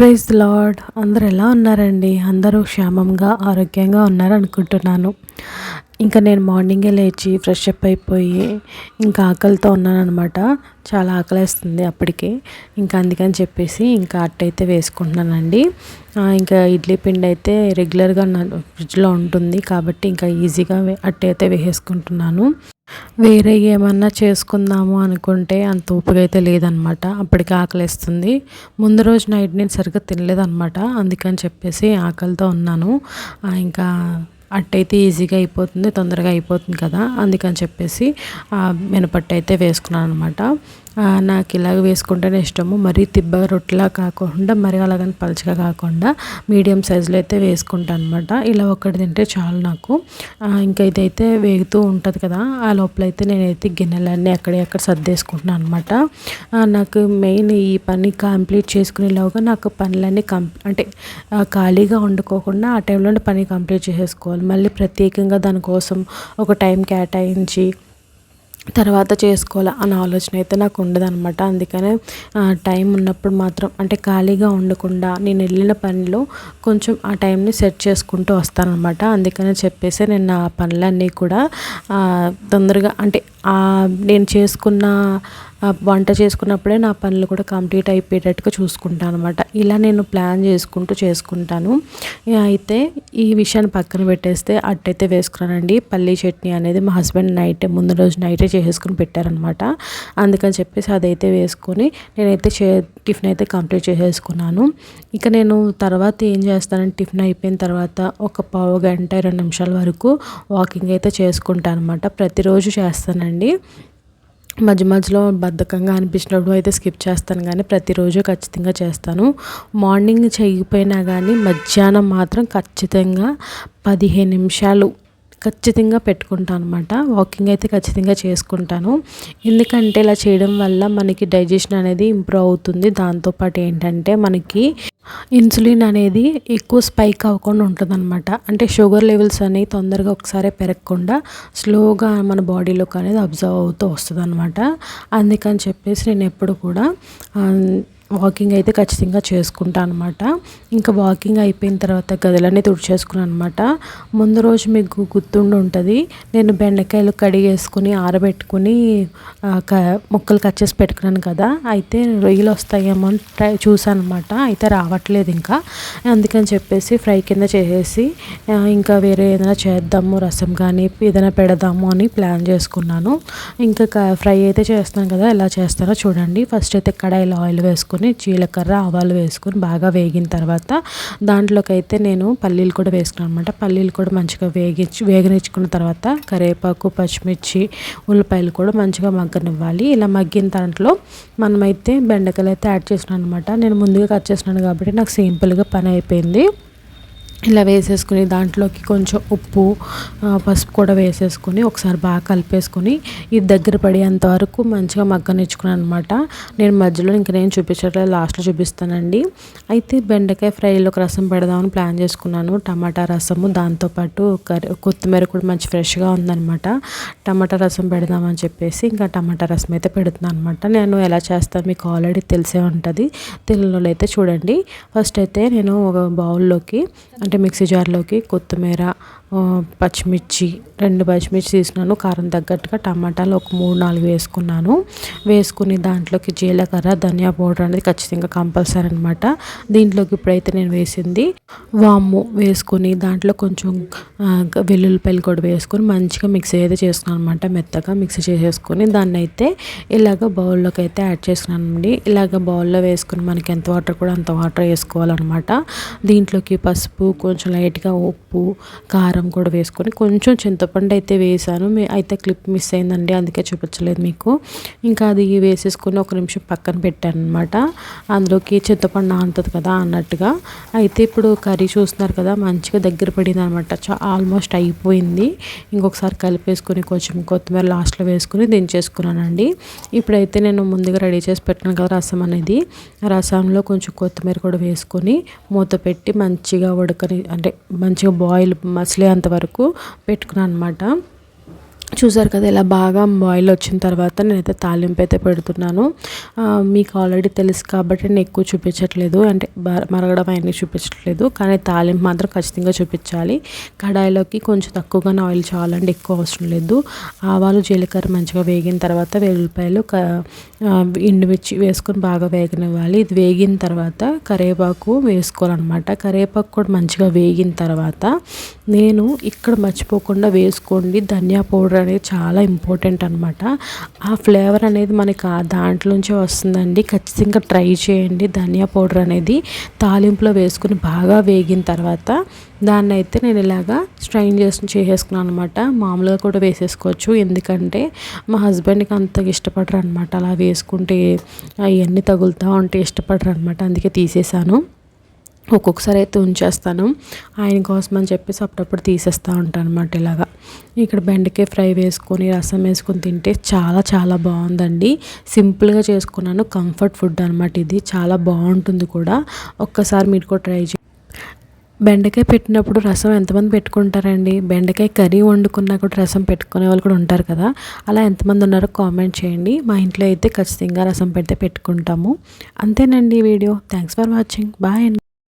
Praise lord. అందరు ఎలా ఉన్నారండి? అందరూ క్షేమంగా ఆరోగ్యంగా ఉన్నారు అనుకుంటున్నాను ఇంకా నేను మార్నింగే లేచి ఫ్రెష్ అప్ అయిపోయి ఇంకా ఆకలితో ఉన్నానమాట చాలా ఆకలేస్తుంది అప్పటికి. ఇంకా అందుకని చెప్పేసి ఇంకా అట్టయితే వేసుకుంటున్నానండి. ఇంకా ఇడ్లీ పిండి అయితే రెగ్యులర్గా నా ఫ్రిడ్జ్లో ఉంటుంది కాబట్టి ఇంకా ఈజీగా అట్టయితే వేసేసుకుంటున్నాను. వేరే ఏమన్నా చేసుకుందాము అనుకుంటే అంత ఓపిక అయితే లేదనమాట. అప్పటికి ఆకలిస్తుంది. ముందు రోజు నైట్ నేను సరిగ్గా తినలేదనమాట. అందుకని చెప్పేసి ఆకలితో ఉన్నాను. ఇంకా అట్టయితే ఈజీగా అయిపోతుంది తొందరగా అయిపోతుంది కదా. అందుకని చెప్పేసి మినపట్టు అయితే వేసుకున్నాను అనమాట నాకు ఇలాగ వేసుకుంటేనే ఇష్టము. మరీ తిబ్బ రొట్టెలా కాకుండా మరి అలాగని పలుచగా కాకుండా మీడియం సైజులో అయితే వేసుకుంటాను అనమాట ఇలా ఒక్కటి తింటే చాలు నాకు. ఇంకా ఇదైతే వేగుతూ ఉంటుంది కదా ఆ లోపల అయితే నేనైతే గిన్నెలన్నీ ఎక్కడెక్కడ సర్దేసుకుంటున్నాను అనమాట నాకు మెయిన్ ఈ పని కంప్లీట్ చేసుకునేలాగా నాకు పనులన్నీ కం అంటే ఖాళీగా వండుకోకుండా ఆ టైంలో పని కంప్లీట్ చేసేసుకోవాలి. మళ్ళీ ప్రత్యేకంగా దానికోసం ఒక టైం కేటాయించి తర్వాత చేసుకోవాలా అన్న ఆలోచన అయితే నాకు ఉండదన్నమాట. అందుకనే టైం ఉన్నప్పుడు మాత్రం అంటే ఖాళీగా ఉండకుండా నేను వెళ్ళిన పనిలో కొంచెం ఆ టైంని సెట్ చేసుకుంటూ వస్తానన్నమాట. అందుకనే చెప్పేసి నేను నా పనులన్నీ కూడా తొందరగా అంటే నేను చేసుకున్న వంట చేసుకున్నప్పుడే నా పనులు కూడా కంప్లీట్ అయిపోయేటట్టుగా చూసుకుంటాను అనమాట ఇలా నేను ప్లాన్ చేసుకుంటూ చేసుకుంటాను. అయితే ఈ విషయాన్ని పక్కన పెట్టేస్తే అట్టయితే వేసుకున్నానండి. పల్లీ చట్నీ అనేది మా హస్బెండ్ నైట్ ముందు రోజు నైటే చేసేసుకుని పెట్టారనమాట అందుకని చెప్పేసి అదైతే వేసుకొని నేనైతే చే టిఫిన్ అయితే కంప్లీట్ చేసేసుకున్నాను. ఇక నేను తర్వాత ఏం చేస్తానంటే టిఫిన్ అయిపోయిన తర్వాత ఒక పావు గంట ఇరవై నిమిషాల వరకు వాకింగ్ అయితే చేసుకుంటాను అనమాట ప్రతిరోజు చేస్తానండి. మధ్య మధ్యలో బద్ధకంగా అనిపించినప్పుడు అయితే స్కిప్ చేస్తాను కానీ ప్రతిరోజు ఖచ్చితంగా చేస్తాను. మార్నింగ్ చేయకపోయినా కానీ మధ్యాహ్నం మాత్రం ఖచ్చితంగా పదిహేను నిమిషాలు ఖచ్చితంగా పెట్టుకుంటాను అనమాట వాకింగ్ అయితే ఖచ్చితంగా చేసుకుంటాను. ఎందుకంటే ఇలా చేయడం వల్ల మనకి డైజెషన్ అనేది ఇంప్రూవ్ అవుతుంది. దాంతోపాటు ఏంటంటే మనకి ఇన్సులిన్ అనేది ఎక్కువ స్పైక్ అవ్వకుండా ఉంటుంది అనమాట అంటే షుగర్ లెవెల్స్ అనేవి తొందరగా ఒకసారి పెరగకుండా స్లోగా మన బాడీలోకి అనేది అబ్జర్వ్ అవుతూ వస్తుంది అనమాట అందుకని చెప్పేసి నేను ఎప్పుడు కూడా వాకింగ్ అయితే ఖచ్చితంగా చేసుకుంటాను అనమాట ఇంకా వాకింగ్ అయిపోయిన తర్వాత గదులన్నీ తుడిచేసుకున్నాను అనమాట ముందు రోజు మీకు గుర్తుండి ఉంటుంది నేను బెండకాయలు కడిగేసుకుని ఆరబెట్టుకుని ముక్కలు కట్ చేసి పెట్టుకున్నాను కదా అయితే రొయ్యలు వస్తాయేమో అని ట్రై చూసాను అనమాట అయితే రావట్లేదు ఇంకా. అందుకని చెప్పేసి ఫ్రై కింద చేసేసి ఇంకా వేరే ఏదైనా చేద్దాము రసం కానీ ఏదైనా పెడదాము అని ప్లాన్ చేసుకున్నాను. ఇంకా ఫ్రై అయితే చేస్తాను కదా ఎలా చేస్తానో చూడండి. ఫస్ట్ అయితే కడాయిలో ఆయిల్ వేసుకుని వేసుకొని జీలకర్ర ఆవాలు వేసుకొని బాగా వేగిన తర్వాత దాంట్లోకి అయితే నేను పల్లీలు కూడా వేసుకున్నాను అనమాట పల్లీలు కూడా మంచిగా వేగించి వేగనిచ్చుకున్న తర్వాత కరివేపాకు పచ్చిమిర్చి ఉల్లిపాయలు కూడా మంచిగా మగ్గనివ్వాలి. ఇలా మగ్గిన దాంట్లో మనమైతే బెండకాయలు అయితే యాడ్ చేసినాను అనమాట నేను ముందుగా కట్ చేసినాను కాబట్టి నాకు సింపుల్గా పని అయిపోయింది. ఇలా వేసేసుకుని దాంట్లోకి కొంచెం ఉప్పు పసుపు కూడా వేసేసుకొని ఒకసారి బాగా కలిపేసుకొని ఇది దగ్గర పడేంత వరకు మంచిగా మగ్గనిచ్చుకున్నాను అనమాట నేను మధ్యలో ఇంక నేను చూపించట్లేదు లాస్ట్లో చూపిస్తానండి. అయితే బెండకాయ ఫ్రైలో రసం పెడదామని ప్లాన్ చేసుకున్నాను. టమాటా రసము దాంతోపాటు కర్రీ కొత్తిమీర కూడా మంచి ఫ్రెష్గా ఉందనమాట టమాటా రసం పెడదామని చెప్పేసి ఇంకా టమాటా రసం అయితే పెడుతున్నాను అనమాట నేను ఎలా చేస్తాను మీకు ఆల్రెడీ తెలిసే ఉంటుంది. తెలుగులో అయితే చూడండి. ఫస్ట్ అయితే నేను ఒక బౌల్లోకి అంటే మిక్సీ జార్లోకి కొత్తిమీర పచ్చిమిర్చి రెండు పచ్చిమిర్చి తీసినాను కారం తగ్గట్టుగా టమాటాలు ఒక మూడు నాలుగు వేసుకున్నాను. వేసుకుని దాంట్లోకి జీలకర్ర ధనియా పౌడర్ అనేది ఖచ్చితంగా కంపల్సరీ అనమాట దీంట్లోకి ఇప్పుడైతే నేను వేసింది వాము వేసుకొని దాంట్లో కొంచెం వెల్లుల్లిపాయలు కూడా వేసుకొని మంచిగా మిక్సీ అయితే చేసుకున్నాను అనమాట మెత్తగా మిక్సీ చేసేసుకొని దాన్ని అయితే ఇలాగ బౌల్లోకి అయితే యాడ్ చేసుకున్నానండి ఇలాగ బౌల్లో వేసుకుని మనకి ఎంత వాటర్ కూడా అంత వాటర్ వేసుకోవాలన్నమాట. దీంట్లోకి పసుపు కొంచెం లైట్గా ఉప్పు కారం కూడా వేసుకొని కొంచెం చింతపండు అయితే వేసాను. అయితే క్లిప్ మిస్ అయిందండి అందుకే చూపించలేదు మీకు. ఇంకా అది వేసేసుకొని ఒక నిమిషం పక్కన పెట్టాను అనమాట అందులోకి చింతపండు అంతది కదా అన్నట్టుగా. అయితే ఇప్పుడు కర్రీ చూస్తున్నారు కదా మంచిగా దగ్గర పడింది అనమాట ఆల్మోస్ట్ అయిపోయింది. ఇంకొకసారి కలిపేసుకొని కొంచెం కొత్తిమీర లాస్ట్లో వేసుకొని దించేసుకున్నానండి. ఇప్పుడైతే నేను ముందుగా రెడీ చేసి పెట్టాను కదా రసం అనేది. రసంలో కొంచెం కొత్తిమీర కూడా వేసుకొని మూత పెట్టి మంచిగా ఉడకని అంటే మంచిగా బాయిల్ అంతవరకు వరకు పెట్టుకున్నాను అనమాట చూసారు కదా ఇలా బాగా బాయిల్ వచ్చిన తర్వాత నేనైతే తాలింపు అయితే పెడుతున్నాను. మీకు ఆల్రెడీ తెలుసు కాబట్టి నేను ఎక్కువ చూపించట్లేదు. అంటే మరగడం అవన్నీ చూపించట్లేదు. కానీ తాలింపు మాత్రం ఖచ్చితంగా చూపించాలి. కడాయిలోకి కొంచెం తక్కువగానే ఆయిల్ చాలండి ఎక్కువ అవసరం లేదు. ఆవాలు జీలకర్ర మంచిగా వేగిన తర్వాత వెల్లుల్లిపాయలు క ఎండుమిర్చి వేసుకొని బాగా వేగనివ్వాలి. ఇది వేగిన తర్వాత కరివేపాకు వేసుకోవాలన్నమాట. కరివేపాకు కూడా మంచిగా వేగిన తర్వాత నేను ఇక్కడ మర్చిపోకుండా వేసుకోండి. ధనియా పౌడర్ అనేది చాలా ఇంపార్టెంట్ అనమాట ఆ ఫ్లేవర్ అనేది మనకి ఆ దాంట్లోంచే వస్తుందండి. ఖచ్చితంగా ట్రై చేయండి. ధనియా పౌడర్ అనేది తాలింపులో వేసుకుని బాగా వేగిన తర్వాత దాన్ని అయితే నేను ఇలాగా స్ట్రైన్ చేసి చేసేసుకున్నాను అనమాట మామూలుగా కూడా వేసేసుకోవచ్చు. ఎందుకంటే మా హస్బెండ్కి అంత ఇష్టపడరు అనమాట అలా వేసుకుంటే అవన్నీ తగులుతూ ఉంటే ఇష్టపడరు అనమాట అందుకే తీసేసాను. ఒక్కొక్కసారి అయితే ఉంచేస్తాను. ఆయన కోసం అని చెప్పేసి అప్పుడప్పుడు తీసేస్తూ ఉంటాను అనమాట ఇలాగా. ఇక్కడ బెండకాయ ఫ్రై వేసుకొని రసం వేసుకొని తింటే చాలా చాలా బాగుందండి. సింపుల్గా చేసుకున్నాను. కంఫర్ట్ ఫుడ్ అనమాట ఇది. చాలా బాగుంటుంది కూడా. ఒక్కసారి మీరు కూడా ట్రై చేయండి బెండకాయ పెట్టినప్పుడు రసం ఎంతమంది పెట్టుకుంటారండి? బెండకాయ కర్రీ వండుకున్నా కూడా రసం పెట్టుకునే వాళ్ళు కూడా ఉంటారు కదా. అలా ఎంతమంది ఉన్నారో కామెంట్ చేయండి. మా ఇంట్లో అయితే ఖచ్చితంగా రసం పెడితే పెట్టుకుంటాము. అంతేనండి video. Thanks for watching. Bye అండి.